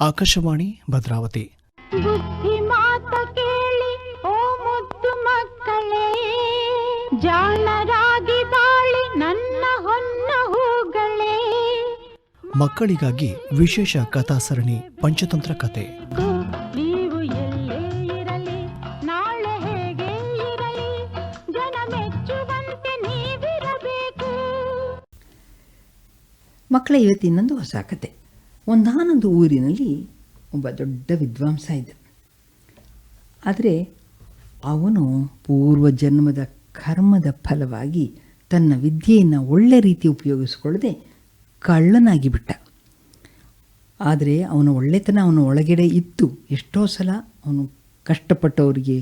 ಆಕಾಶವಾಣಿ ಭದ್ರಾವತಿ. ಬುದ್ಧಿ ಕೇಳಿ ಓ ಮುದ್ದು ಮಕ್ಕಳೇ ಜಾಣರಾಗಿ ಬಾಳಿ ನನ್ನ ಹೊನ್ನ ಹೂಗಳೇ. ಮಕ್ಕಳಿಗಾಗಿ ವಿಶೇಷ ಕಥಾ ಸರಣಿ ಪಂಚತಂತ್ರ ಕತೆ ನೀವು ಎಲ್ಲೇ ಇರಲಿ ನಾಳೆ ಹೇಗೆ ಇರಲಿ ಜನ ಮೆಚ್ಚುವಂತೆ ನೀವಿರಬೇಕು. ಮಕ್ಕಳ ಇವತ್ತಿನೊಂದು ಹೊಸ ಕತೆ. ಒಂದಾನೊಂದು ಊರಿನಲ್ಲಿ ಒಬ್ಬ ದೊಡ್ಡ ವಿದ್ವಾಂಸ ಇದ್ದ. ಆದರೆ ಅವನು ಪೂರ್ವ ಜನ್ಮದ ಕರ್ಮದ ಫಲವಾಗಿ ತನ್ನ ವಿದ್ಯೆಯನ್ನು ಒಳ್ಳೆ ರೀತಿ ಉಪಯೋಗಿಸಿಕೊಳ್ಳದೆ ಕಳ್ಳನಾಗಿ ಬಿಟ್ಟ. ಆದರೆ ಅವನ ಒಳ್ಳೆತನ ಅವನ ಒಳಗಡೆ ಇತ್ತು. ಎಷ್ಟೋ ಸಲ ಅವನು ಕಷ್ಟಪಟ್ಟವರಿಗೆ,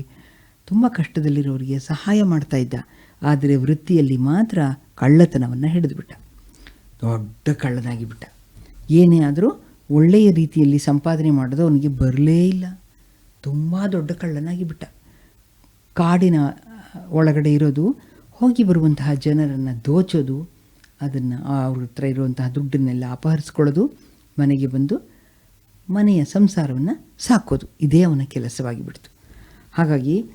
ತುಂಬ ಕಷ್ಟದಲ್ಲಿರೋರಿಗೆ ಸಹಾಯ ಮಾಡ್ತಾ ಇದ್ದ. ಆದರೆ ವೃತ್ತಿಯಲ್ಲಿ ಮಾತ್ರ ಕಳ್ಳತನವನ್ನು ಹಿಡಿದುಬಿಟ್ಟ ದೊಡ್ಡ ಕಳ್ಳನಾಗಿ ಬಿಟ್ಟ. ಏನೇ ಆದರೂ ಒಳ್ಳೆಯ ರೀತಿಯಲ್ಲಿ ಸಂಪಾದನೆ ಮಾಡೋದು ಅವನಿಗೆ ಬರಲೇ ಇಲ್ಲ. ತುಂಬ ದೊಡ್ಡ ಕಳ್ಳನಾಗಿ ಬಿಟ್ಟ ಕಾಡಿನ ಒಳಗಡೆ ಇರೋದು, ಹೋಗಿ ಬರುವಂತಹ ಜನರನ್ನು ದೋಚೋದು, ಅದನ್ನು ಅವ್ರ ಹತ್ರ ಇರುವಂತಹ ದುಡ್ಡನ್ನೆಲ್ಲ ಅಪಹರಿಸ್ಕೊಳ್ಳೋದು, ಮನೆಗೆ ಬಂದು ಮನೆಯ ಸಂಸಾರವನ್ನು ಸಾಕೋದು, ಇದೇ ಅವನ ಕೆಲಸವಾಗಿ ಬಿಡ್ತು ಹಾಗಾಗಿ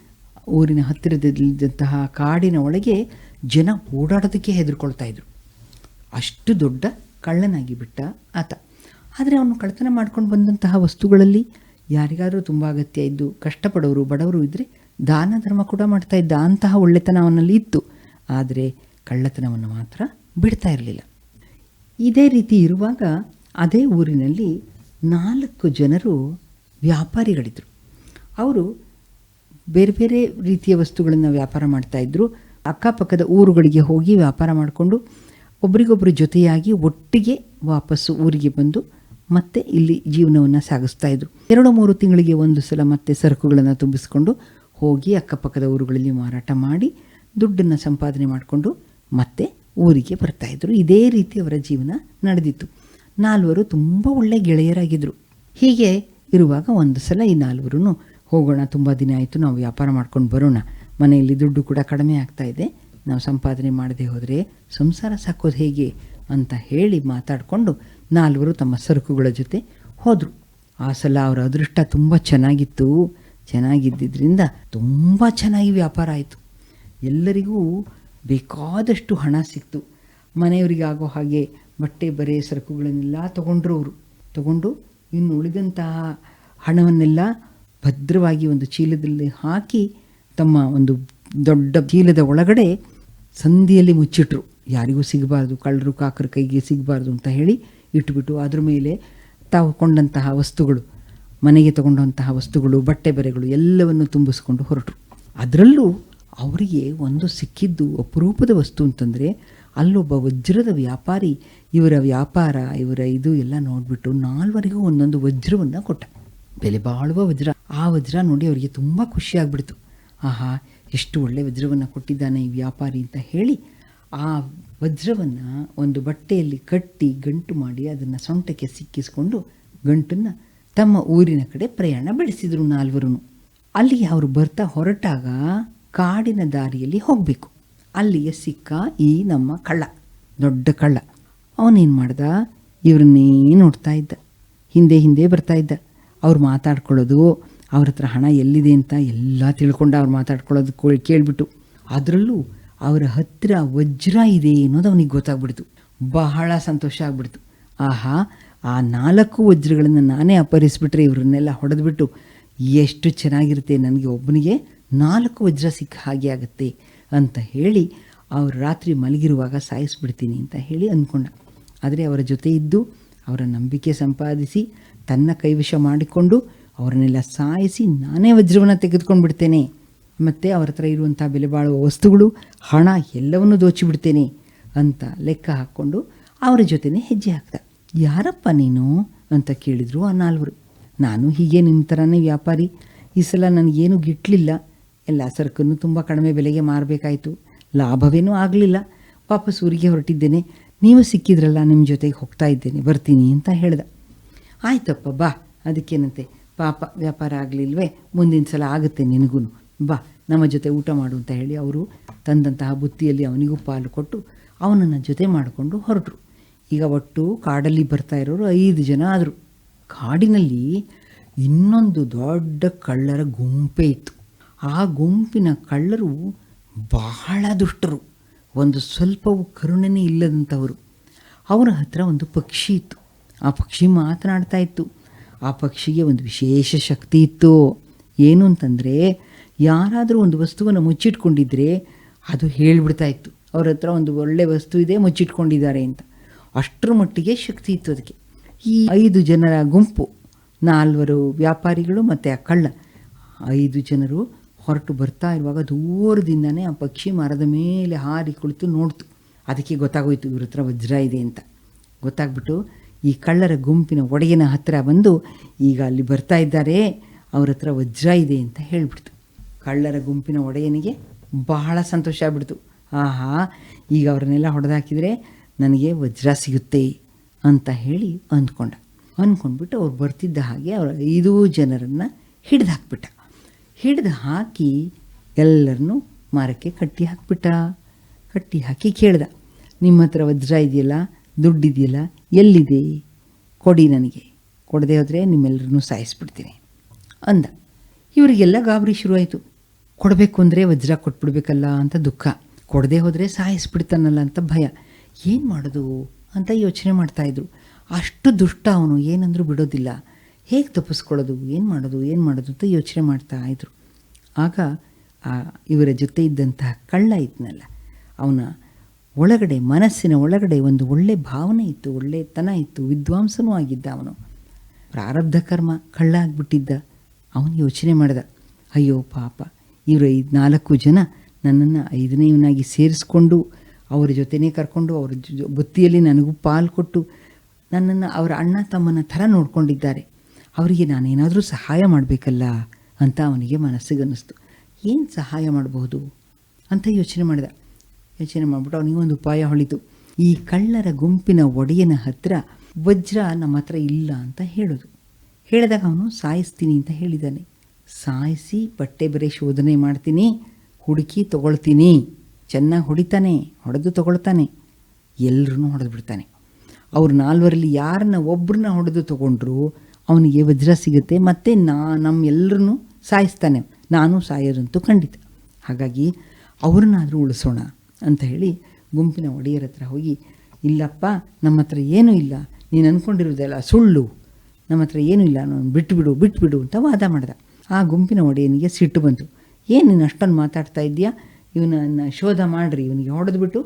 ಊರಿನ ಹತ್ತಿರದಲ್ಲಿದ್ದಂತಹ ಕಾಡಿನ ಒಳಗೆ ಜನ ಓಡಾಡೋದಕ್ಕೆ ಹೆದರ್ಕೊಳ್ತಾ ಇದ್ರು. ಅಷ್ಟು ದೊಡ್ಡ ಕಳ್ಳನಾಗಿ ಬಿಟ್ಟ ಆತ. ಆದರೆ ಅವನು ಕಳ್ಳತನ ಮಾಡ್ಕೊಂಡು ಬಂದಂತಹ ವಸ್ತುಗಳಲ್ಲಿ ಯಾರಿಗಾದರೂ ತುಂಬ ಅಗತ್ಯ ಇದ್ದು ಕಷ್ಟಪಡೋರು, ಬಡವರು ಇದ್ದರೆ ದಾನ ಧರ್ಮ ಕೂಡ ಮಾಡ್ತಾ ಇದ್ದ ಅಂತಹ ಒಳ್ಳೆತನ ಅವನಲ್ಲಿ ಇತ್ತು. ಆದರೆ ಕಳ್ಳತನವನ್ನು ಮಾತ್ರ ಬಿಡ್ತಾ ಇರಲಿಲ್ಲ. ಇದೇ ರೀತಿ ಇರುವಾಗ ಅದೇ ಊರಿನಲ್ಲಿ ನಾಲ್ಕು ಜನರು ವ್ಯಾಪಾರಿಗಳಿದ್ದರು ಅವರು ಬೇರೆ ಬೇರೆ ರೀತಿಯ ವಸ್ತುಗಳನ್ನು ವ್ಯಾಪಾರ ಮಾಡ್ತಾಯಿದ್ರು ಅಕ್ಕಪಕ್ಕದ ಊರುಗಳಿಗೆ ಹೋಗಿ ವ್ಯಾಪಾರ ಮಾಡಿಕೊಂಡು ಒಬ್ರಿಗೊಬ್ಬರು ಜೊತೆಯಾಗಿ ಒಟ್ಟಿಗೆ ವಾಪಸ್ಸು ಊರಿಗೆ ಬಂದು ಮತ್ತೆ ಇಲ್ಲಿ ಜೀವನವನ್ನು ಸಾಗಿಸ್ತಾ ಇದ್ರು. ಎರಡು ಮೂರು ತಿಂಗಳಿಗೆ ಒಂದು ಸಲ ಮತ್ತೆ ಸರಕುಗಳನ್ನು ತುಂಬಿಸ್ಕೊಂಡು ಹೋಗಿ ಅಕ್ಕಪಕ್ಕದ ಊರುಗಳಲ್ಲಿ ಮಾರಾಟ ಮಾಡಿ ದುಡ್ಡನ್ನು ಸಂಪಾದನೆ ಮಾಡಿಕೊಂಡು ಮತ್ತೆ ಊರಿಗೆ ಬರ್ತಾಯಿದ್ರು ಇದೇ ರೀತಿ ಅವರ ಜೀವನ ನಡೆದಿತ್ತು. ನಾಲ್ವರು ತುಂಬ ಒಳ್ಳೆಯ ಗೆಳೆಯರಾಗಿದ್ದರು ಹೀಗೆ ಇರುವಾಗ ಒಂದು ಸಲ ಈ ನಾಲ್ವರು ಹೋಗೋಣ, ತುಂಬ ದಿನ ಆಯಿತು, ನಾವು ವ್ಯಾಪಾರ ಮಾಡ್ಕೊಂಡು ಬರೋಣ, ಮನೆಯಲ್ಲಿ ದುಡ್ಡು ಕೂಡ ಕಡಿಮೆ ಆಗ್ತಾಯಿದೆ ನಾವು ಸಂಪಾದನೆ ಮಾಡದೆ ಹೋದರೆ ಸಂಸಾರ ಸಾಕೋದು ಹೇಗೆ ಅಂತ ಹೇಳಿ ಮಾತಾಡಿಕೊಂಡು ನಾಲ್ವರು ತಮ್ಮ ಸರಕುಗಳ ಜೊತೆ ಹೋದರು. ಆ ಸಲ ಅವರ ಅದೃಷ್ಟ ತುಂಬ ಚೆನ್ನಾಗಿತ್ತು. ಚೆನ್ನಾಗಿದ್ದರಿಂದ ತುಂಬ ಚೆನ್ನಾಗಿ ವ್ಯಾಪಾರ ಆಯಿತು. ಎಲ್ಲರಿಗೂ ಬೇಕಾದಷ್ಟು ಹಣ ಸಿಕ್ತು. ಮನೆಯವರಿಗೆ ಆಗೋ ಹಾಗೆ ಬಟ್ಟೆ, ಬರೆ, ಸರಕುಗಳನ್ನೆಲ್ಲ ತಗೊಂಡ್ರು ಅವರು. ತಗೊಂಡು ಇನ್ನು ಉಳಿದಂತಹ ಹಣವನ್ನೆಲ್ಲ ಭದ್ರವಾಗಿ ಒಂದು ಚೀಲದಲ್ಲಿ ಹಾಕಿ ತಮ್ಮ ಒಂದು ದೊಡ್ಡ ಚೀಲದ ಒಳಗಡೆ ಸಂದಿಯಲ್ಲಿ ಮುಚ್ಚಿಟ್ರು. ಯಾರಿಗೂ ಸಿಗಬಾರ್ದು, ಕಳ್ಳರು, ಕಾಕರ ಕೈಗೆ ಸಿಗಬಾರ್ದು ಅಂತ ಹೇಳಿ ಇಟ್ಬಿಟ್ಟು ಅದ್ರ ಮೇಲೆ ತಾವು ಕೊಂಡಂತಹ ವಸ್ತುಗಳು, ಮನೆಗೆ ತಗೊಂಡಂತಹ ವಸ್ತುಗಳು, ಬಟ್ಟೆ ಬೆರೆಗಳು ಎಲ್ಲವನ್ನು ತುಂಬಿಸ್ಕೊಂಡು ಹೊರಟರು. ಅದರಲ್ಲೂ ಅವರಿಗೆ ಒಂದು ಸಿಕ್ಕಿದ್ದು ಅಪರೂಪದ ವಸ್ತು ಅಂತಂದರೆ ಅಲ್ಲೊಬ್ಬ ವಜ್ರದ ವ್ಯಾಪಾರಿ ಇವರ ವ್ಯಾಪಾರ, ಇವರ ಇದು ಎಲ್ಲ ನೋಡಿಬಿಟ್ಟು ನಾಲ್ವರಿಗೂ ಒಂದೊಂದು ವಜ್ರವನ್ನು ಕೊಟ್ಟ. ಬೆಲೆ ಬಾಳುವ ವಜ್ರ. ಆ ವಜ್ರ ನೋಡಿ ಅವರಿಗೆ ತುಂಬ ಖುಷಿಯಾಗ್ಬಿಡ್ತು ಆಹಾ ಎಷ್ಟು ಒಳ್ಳೆ ವಜ್ರವನ್ನು ಕೊಟ್ಟಿದ್ದಾನೆ ಈ ವ್ಯಾಪಾರಿ ಅಂತ ಹೇಳಿ ಆ ವಜ್ರವನ್ನು ಒಂದು ಬಟ್ಟೆಯಲ್ಲಿ ಕಟ್ಟಿ ಗಂಟು ಮಾಡಿ ಅದನ್ನು ಸೊಂಟಕ್ಕೆ ಸಿಕ್ಕಿಸಿಕೊಂಡು ಗಂಟನ್ನು ತಮ್ಮ ಊರಿನ ಕಡೆ ಪ್ರಯಾಣ ಬೆಳೆಸಿದರು ನಾಲ್ವರು ಅಲ್ಲಿ ಅವರು ಬರ್ತಾ ಹೊರಟಾಗ ಕಾಡಿನ ದಾರಿಯಲ್ಲಿ ಹೋಗಬೇಕು. ಅಲ್ಲಿಗೆ ಸಿಕ್ಕ ಈ ನಮ್ಮ ಕಳ್ಳ, ದೊಡ್ಡ ಕಳ್ಳ. ಅವನೇನು ಮಾಡ್ದ? ಇವ್ರನ್ನೇ ನೋಡ್ತಾ ಇದ್ದ. ಹಿಂದೆ ಹಿಂದೆ ಬರ್ತಾ ಇದ್ದ. ಅವ್ರು ಮಾತಾಡ್ಕೊಳ್ಳೋದು ಅವ್ರ ಹತ್ರ ಹಣ ಎಲ್ಲಿದೆ ಅಂತ ಎಲ್ಲ ತಿಳ್ಕೊಂಡು ಅವ್ರು ಮಾತಾಡ್ಕೊಳ್ಳೋದು ಕೇಳಿಬಿಟ್ಟು. ಅದರಲ್ಲೂ ಅವರ ಹತ್ತಿರ ವಜ್ರ ಇದೆ ಅನ್ನೋದು ಅವನಿಗೆ ಗೊತ್ತಾಗ್ಬಿಡ್ತು. ಬಹಳ ಸಂತೋಷ ಆಗ್ಬಿಡ್ತು. ಆಹಾ, ಆ ನಾಲ್ಕು ವಜ್ರಗಳನ್ನು ನಾನೇ ಅಪಹರಿಸ್ಬಿಟ್ರೆ ಇವ್ರನ್ನೆಲ್ಲ ಹೊಡೆದ್ಬಿಟ್ಟು ಎಷ್ಟು ಚೆನ್ನಾಗಿರುತ್ತೆ ನನಗೆ ಒಬ್ಬನಿಗೆ ನಾಲ್ಕು ವಜ್ರ ಸಿಕ್ಕ ಹಾಗೆ ಆಗುತ್ತೆ ಅಂತ ಹೇಳಿ ಅವ್ರು ರಾತ್ರಿ ಮಲಗಿರುವಾಗ ಸಾಯಿಸ್ಬಿಡ್ತೀನಿ ಅಂತ ಹೇಳಿ ಅಂದ್ಕೊಂಡ ಆದರೆ ಅವರ ಜೊತೆ ಇದ್ದು ಅವರ ನಂಬಿಕೆ ಸಂಪಾದಿಸಿ ತನ್ನ ಕೈವಶ ಮಾಡಿಕೊಂಡು ಅವರನ್ನೆಲ್ಲ ಸಾಯಿಸಿ ನಾನೇ ವಜ್ರವನ್ನು ತೆಗೆದುಕೊಂಡು ಬಿಡ್ತೇನೆ ಮತ್ತು ಅವ್ರ ಹತ್ರ ಇರುವಂಥ ಬೆಲೆ ಬಾಳುವ ವಸ್ತುಗಳು, ಹಣ ಎಲ್ಲವನ್ನೂ ದೋಚಿಬಿಡ್ತೇನೆ ಅಂತ ಲೆಕ್ಕ ಹಾಕ್ಕೊಂಡು ಅವರ ಜೊತೆನೇ ಹೆಜ್ಜೆ ಹಾಕ್ದ. ಯಾರಪ್ಪ ನೀನು ಅಂತ ಕೇಳಿದರು ಆ ನಾಲ್ವರು. ನಾನು ಹೀಗೆ ನಿಮ್ಮ ಥರನೇ ವ್ಯಾಪಾರಿ. ಈ ಸಲ ನನಗೇನು ಗಿಟ್ಲಿಲ್ಲ. ಎಲ್ಲ ಸರಕನ್ನು ತುಂಬ ಕಡಿಮೆ ಬೆಲೆಗೆ ಮಾರಬೇಕಾಯಿತು. ಲಾಭವೇನೂ ಆಗಲಿಲ್ಲ. ವಾಪಸ್ ಊರಿಗೆ ಹೊರಟಿದ್ದೇನೆ. ನೀವು ಸಿಕ್ಕಿದ್ರಲ್ಲ ನಿಮ್ಮ ಜೊತೆಗೆ ಹೋಗ್ತಾ ಇದ್ದೇನೆ. ಬರ್ತೀನಿ ಅಂತ ಹೇಳ್ದ. ಆಯ್ತಪ್ಪ, ಬಾ. ಅದಕ್ಕೇನಂತೆ? ಪಾಪ ವ್ಯಾಪಾರ ಆಗಲಿಲ್ವೇ? ಮುಂದಿನ ಸಲ ಆಗುತ್ತೆ ನಿನಗೂ. ಬಾ, ನಮ್ಮ ಜೊತೆ ಊಟ ಮಾಡು ಅಂತ ಹೇಳಿ ಅವರು ತಂದಂತಹ ಬುತ್ತಿಯಲ್ಲಿ ಅವನಿಗೂ ಪಾಲು ಕೊಟ್ಟು ಅವನನ್ನು ಜೊತೆ ಮಾಡಿಕೊಂಡು ಹೊರಟರು. ಈಗ ಒಟ್ಟು ಕಾಡಲ್ಲಿ ಬರ್ತಾ ಇರೋರು ಐದು ಜನ ಆದರು. ಕಾಡಿನಲ್ಲಿ ಇನ್ನೊಂದು ದೊಡ್ಡ ಕಳ್ಳರ ಗುಂಪೇ ಇತ್ತು. ಆ ಗುಂಪಿನ ಕಳ್ಳರು ಬಹಳ ದುಷ್ಟರು. ಒಂದು ಸ್ವಲ್ಪವೂ ಕರುಣನೇ ಇಲ್ಲದಂಥವರು. ಅವರ ಹತ್ರ ಒಂದು ಪಕ್ಷಿ ಇತ್ತು. ಆ ಪಕ್ಷಿ ಮಾತನಾಡ್ತಾ ಇತ್ತು. ಆ ಪಕ್ಷಿಗೆ ಒಂದು ವಿಶೇಷ ಶಕ್ತಿ ಇತ್ತು. ಏನು ಅಂತಂದರೆ, ಯಾರಾದರೂ ಒಂದು ವಸ್ತುವನ್ನು ಮುಚ್ಚಿಟ್ಕೊಂಡಿದ್ರೆ ಅದು ಹೇಳಿಬಿಡ್ತಾ ಇತ್ತು. ಅವ್ರ ಹತ್ರ ಒಂದು ಒಳ್ಳೆ ವಸ್ತು ಇದೆ, ಮುಚ್ಚಿಟ್ಕೊಂಡಿದ್ದಾರೆ ಅಂತ. ಅಷ್ಟರ ಮಟ್ಟಿಗೆ ಶಕ್ತಿ ಇತ್ತು ಅದಕ್ಕೆ. ಈ ಐದು ಜನರ ಗುಂಪು, ನಾಲ್ವರು ವ್ಯಾಪಾರಿಗಳು ಮತ್ತು ಆ ಕಳ್ಳ, ಐದು ಜನರು ಹೊರಟು ಬರ್ತಾ ಇರುವಾಗ ದೂರದಿಂದನೇ ಆ ಪಕ್ಷಿ ಮರದ ಮೇಲೆ ಹಾರಿ ಕುಳಿತು ನೋಡ್ತು. ಅದಕ್ಕೆ ಗೊತ್ತಾಗೋಯ್ತು ಇವ್ರ ಹತ್ರ ವಜ್ರ ಇದೆ ಅಂತ. ಗೊತ್ತಾಗ್ಬಿಟ್ಟು ಈ ಕಳ್ಳರ ಗುಂಪಿನ ಒಡೆಯನ ಹತ್ತಿರ ಬಂದು ಈಗ ಅಲ್ಲಿ ಬರ್ತಾ ಇದ್ದಾರೆ, ಅವ್ರ ಹತ್ರ ವಜ್ರ ಇದೆ ಅಂತ ಹೇಳಿಬಿಡ್ತು. ಕಳ್ಳರ ಗುಂಪಿನ ಒಡೆಯನಿಗೆ ಬಹಳ ಸಂತೋಷ ಆಗ್ಬಿಡ್ತು. ಆಹಾ, ಈಗ ಅವ್ರನ್ನೆಲ್ಲ ಹೊಡೆದಾಕಿದರೆ ನನಗೆ ವಜ್ರ ಸಿಗುತ್ತೆ ಅಂತ ಹೇಳಿ ಅಂದ್ಕೊಂಡ. ಅಂದ್ಕೊಂಡ್ಬಿಟ್ಟು ಅವ್ರು ಬರ್ತಿದ್ದ ಹಾಗೆ ಅವ್ರ ಐದೂ ಜನರನ್ನು ಹಿಡ್ದು ಹಾಕ್ಬಿಟ್ಟ ಹಿಡ್ದು ಹಾಕಿ ಎಲ್ಲರನ್ನೂ ಮರಕ್ಕೆ ಕಟ್ಟಿ ಹಾಕ್ಬಿಟ್ಟ. ಕಟ್ಟಿ ಹಾಕಿ ಕೇಳ್ದ ನಿಮ್ಮ ಹತ್ರ ವಜ್ರ ಇದೆಯಲ್ಲ, ದುಡ್ಡಿದೆಯಲ್ಲ ಎಲ್ಲಿದೆ? ಕೊಡಿ ನನಗೆ. ಕೊಡದೆ ಹೋದರೆ ನಿಮ್ಮೆಲ್ಲರನ್ನೂ ಸಾಯಿಸ್ಬಿಡ್ತೀನಿ. ಅಂದ. ಇವರಿಗೆಲ್ಲ ಗಾಬರಿ ಶುರುವಾಯಿತು. ಕೊಡಬೇಕು ಅಂದರೆ ವಜ್ರ ಕೊಟ್ಬಿಡ್ಬೇಕಲ್ಲ ಅಂತ ದುಃಖ. ಕೊಡದೆ ಹೋದರೆ ಸಾಯಿಸ್ಬಿಡ್ತಾನಲ್ಲ ಅಂತ ಭಯ. ಏನು ಮಾಡೋದು ಅಂತ ಯೋಚನೆ ಮಾಡ್ತಾಯಿದ್ರು ಅಷ್ಟು ದುಷ್ಟ ಅವನು, ಏನಂದರೂ ಬಿಡೋದಿಲ್ಲ. ಹೇಗೆ ತಪ್ಪಿಸ್ಕೊಳ್ಳೋದು? ಏನು ಮಾಡೋದು? ಏನು ಮಾಡೋದು ಅಂತ ಯೋಚನೆ ಮಾಡ್ತಾ ಇದ್ರು. ಆಗ ಆ ಇವರ ಜೊತೆ ಇದ್ದಂತಹ ಕಳ್ಳ ಇದ್ನಲ್ಲ, ಅವನ ಒಳಗಡೆ, ಮನಸ್ಸಿನ ಒಳಗಡೆ ಒಂದು ಒಳ್ಳೆ ಭಾವನೆ ಇತ್ತು ಒಳ್ಳೆತನ ಇತ್ತು, ವಿದ್ವಾಂಸನೂ ಆಗಿದ್ದ ಅವನು. ಪ್ರಾರಬ್ಧ ಕರ್ಮ ಕಳ್ಳ ಆಗಿಬಿಟ್ಟಿದ್ದ ಅವನು ಯೋಚನೆ ಮಾಡಿದ, ಅಯ್ಯೋ ಪಾಪ, ಇವರು ಐದು ನಾಲ್ಕು ಜನ ನನ್ನನ್ನು ಐದನೇವನಾಗಿ ಸೇರಿಸ್ಕೊಂಡು, ಅವರ ಜೊತೆನೇ ಕರ್ಕೊಂಡು, ಅವರ ಬುತ್ತಿಯಲ್ಲಿ ನನಗೂ ಪಾಲು ಕೊಟ್ಟು ನನ್ನನ್ನು ಅವರ ಅಣ್ಣ ತಮ್ಮನ ಥರ ನೋಡ್ಕೊಂಡಿದ್ದಾರೆ. ಅವರಿಗೆ ನಾನೇನಾದರೂ ಸಹಾಯ ಮಾಡಬೇಕಲ್ಲ? ಅಂತ ಅವನಿಗೆ ಮನಸ್ಸಿಗನ್ನಿಸ್ತು. ಏನು ಸಹಾಯ ಮಾಡಬಹುದು? ಅಂತ ಯೋಚನೆ ಮಾಡಿದ. ಯೋಚನೆ ಮಾಡಿಬಿಟ್ಟು ಅವನಿಗೆ ಒಂದು ಉಪಾಯ ಹೊಳಿತು. ಈ ಕಳ್ಳರ ಗುಂಪಿನ ಒಡೆಯನ ಹತ್ರ ವಜ್ರ ನಮ್ಮ ಹತ್ರ ಇಲ್ಲ ಅಂತ ಹೇಳೋದು. ಹೇಳಿದಾಗ ಅವನು ಸಾಯಿಸ್ತೀನಿ ಅಂತ ಹೇಳಿದ್ದಾನೆ ಸಾಯಿಸಿ ಬಟ್ಟೆ ಬರೆ ಶೋಧನೆ ಮಾಡ್ತೀನಿ, ಹುಡುಕಿ ತಗೊಳ್ತೀನಿ. ಚೆನ್ನಾಗಿ ಹೊಡಿತಾನೆ, ಹೊಡೆದು ತಗೊಳ್ತಾನೆ. ಎಲ್ಲರೂ ಹೊಡೆದು ಬಿಡ್ತಾನೆ. ಅವ್ರು ನಾಲ್ವರಲ್ಲಿ ಯಾರನ್ನ ಒಬ್ಬರನ್ನ ಹೊಡೆದು ತಗೊಂಡ್ರು ಅವನಿಗೆ ವಜ್ರ ಸಿಗುತ್ತೆ, ಮತ್ತು ನಾ ನಮ್ಮೆಲ್ಲರೂ ಸಾಯಿಸ್ತಾನೆ. ನಾನು ಸಾಯೋದಂತೂ ಖಂಡಿತ. ಹಾಗಾಗಿ ಅವ್ರನ್ನಾದರೂ ಉಳಿಸೋಣ. ಅಂತ ಹೇಳಿ ಗುಂಪಿನ ಒಡೆಯರ ಹತ್ರ ಹೋಗಿ, ಇಲ್ಲಪ್ಪ, ನಮ್ಮ ಹತ್ರ ಏನೂ ಇಲ್ಲ. ನೀನು ಅಂದ್ಕೊಂಡಿರೋದೆಲ್ಲ ಸುಳ್ಳು. ನಮ್ಮ ಹತ್ರ ಏನೂ ಇಲ್ಲ, ನಾನು ಬಿಟ್ಟುಬಿಡು ಬಿಟ್ಟುಬಿಡು ಅಂತ ವಾದ ಮಾಡ್ದ. ಆ ಗುಂಪಿನ ಒಡೆಯನಿಗೆ ಸಿಟ್ಟು ಬಂತು. ಏನು ನೀನು ಅಷ್ಟೊಂದು ಮಾತಾಡ್ತಾ ಇದೆಯಾ ಇವನನ್ನು ಶೋಧ ಮಾಡಿರಿ, ಇವನಿಗೆ ಹೊಡೆದ್ಬಿಟ್ಟು,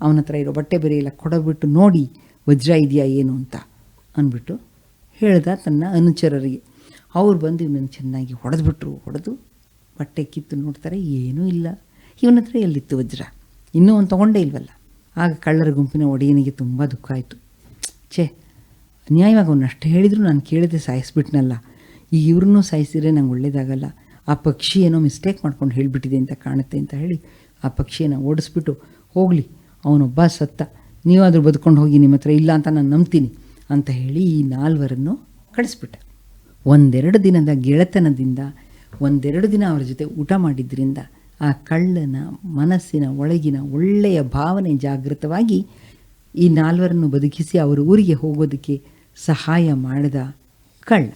ಅವನ ಹತ್ರ ಇರೋ ಬಟ್ಟೆ ಬೇರೆ ಎಲ್ಲ ಕೊಡೋದ್ಬಿಟ್ಟು ನೋಡಿ, ವಜ್ರ ಇದೆಯಾ ಏನು ಅಂತ ಅಂದ್ಬಿಟ್ಟು ಹೇಳ್ದ ತನ್ನ ಅನುಚರರಿಗೆ. ಅವ್ರು ಬಂದು ಇವನನ್ನು ಚೆನ್ನಾಗಿ ಹೊಡೆದ್ಬಿಟ್ರು, ಹೊಡೆದು ಬಟ್ಟೆ ಕಿತ್ತು ನೋಡ್ತಾರೆ, ಏನೂ ಇಲ್ಲ. ಇವನ ಹತ್ರ ಎಲ್ಲಿತ್ತು ವಜ್ರ? ಇನ್ನೂ ಒಂದು ತೊಗೊಂಡೇ ಇಲ್ವಲ್ಲ? ಆಗ ಕಳ್ಳರ ಗುಂಪಿನ ಒಡೆಯನಿಗೆ ತುಂಬ ದುಃಖ ಆಯಿತು. ಛೇ, ಅನ್ಯಾಯವಾಗಿ ಅವನು ಅಷ್ಟು ಹೇಳಿದ್ರು ನಾನು ಕೇಳಿದೆ, ಸಾಯಿಸ್ಬಿಟ್ನಲ್ಲ. ಈಗ ಇವ್ರನ್ನೂ ಸಾಯಿಸಿದ್ರೆ ನಂಗೆ ಒಳ್ಳೇದಾಗಲ್ಲ. ಆ ಪಕ್ಷಿ ಏನೋ ಮಿಸ್ಟೇಕ್ ಮಾಡ್ಕೊಂಡು ಹೇಳಿಬಿಟ್ಟಿದೆ ಅಂತ ಕಾಣುತ್ತೆ ಅಂತ ಹೇಳಿ ಆ ಪಕ್ಷಿಯನ್ನು ಓಡಿಸ್ಬಿಟ್ಟು, ಹೋಗಲಿ, ಅವನೊಬ್ಬ ಸತ್ತ. ನೀವಾದರೂ ಬದುಕೊಂಡು ಹೋಗಿ ನಿಮ್ಮ ಹತ್ರ ಇಲ್ಲ ಅಂತ ನಾನು ನಂಬ್ತೀನಿ ಅಂತ ಹೇಳಿ ಈ ನಾಲ್ವರನ್ನು ಕಳಿಸ್ಬಿಟ್ಟ. ಒಂದೆರಡು ದಿನದ ಗೆಳೆತನದಿಂದ, ಒಂದೆರಡು ದಿನ ಅವರ ಜೊತೆ ಊಟ ಮಾಡಿದ್ರಿಂದ ಆ ಕಳ್ಳನ ಮನಸ್ಸಿನ ಒಳಗಿನ ಒಳ್ಳೆಯ ಭಾವನೆ ಜಾಗೃತವಾಗಿ ಈ ನಾಲ್ವರನ್ನು ಬದುಕಿಸಿ ಅವರ ಊರಿಗೆ ಹೋಗೋದಕ್ಕೆ ಸಹಾಯ ಮಾಡಿದ ಕಳ್ಳ.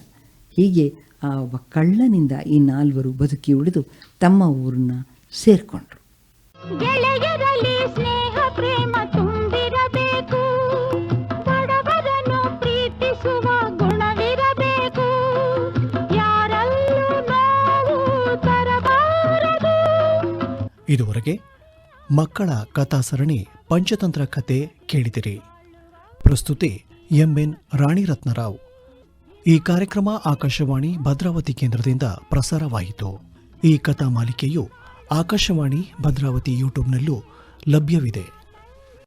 ಹೀಗೆ ಆ ಒಬ್ಬ ಕಳ್ಳನಿಂದ ಈ ನಾಲ್ವರು ಬದುಕಿ ಉಳಿದು ತಮ್ಮ ಊರನ್ನ ಸೇರಿಕೊಂಡ್ರು. ಇದುವರೆಗೆ ಮಕ್ಕಳ ಕಥಾಸರಣಿ ಪಂಚತಂತ್ರ ಕತೆ ಕೇಳಿದಿರಿ. ಪ್ರಸ್ತುತಿ ಎಂಎನ್ ರಾಣಿರತ್ನರಾವ್. ಈ ಕಾರ್ಯಕ್ರಮ ಆಕಾಶವಾಣಿ ಭದ್ರಾವತಿ ಕೇಂದ್ರದಿಂದ ಪ್ರಸಾರವಾಯಿತು. ಈ ಕಥಾ ಮಾಲಿಕೆಯು ಆಕಾಶವಾಣಿ ಭದ್ರಾವತಿ ಯೂಟ್ಯೂಬ್ನಲ್ಲೂ ಲಭ್ಯವಿದೆ.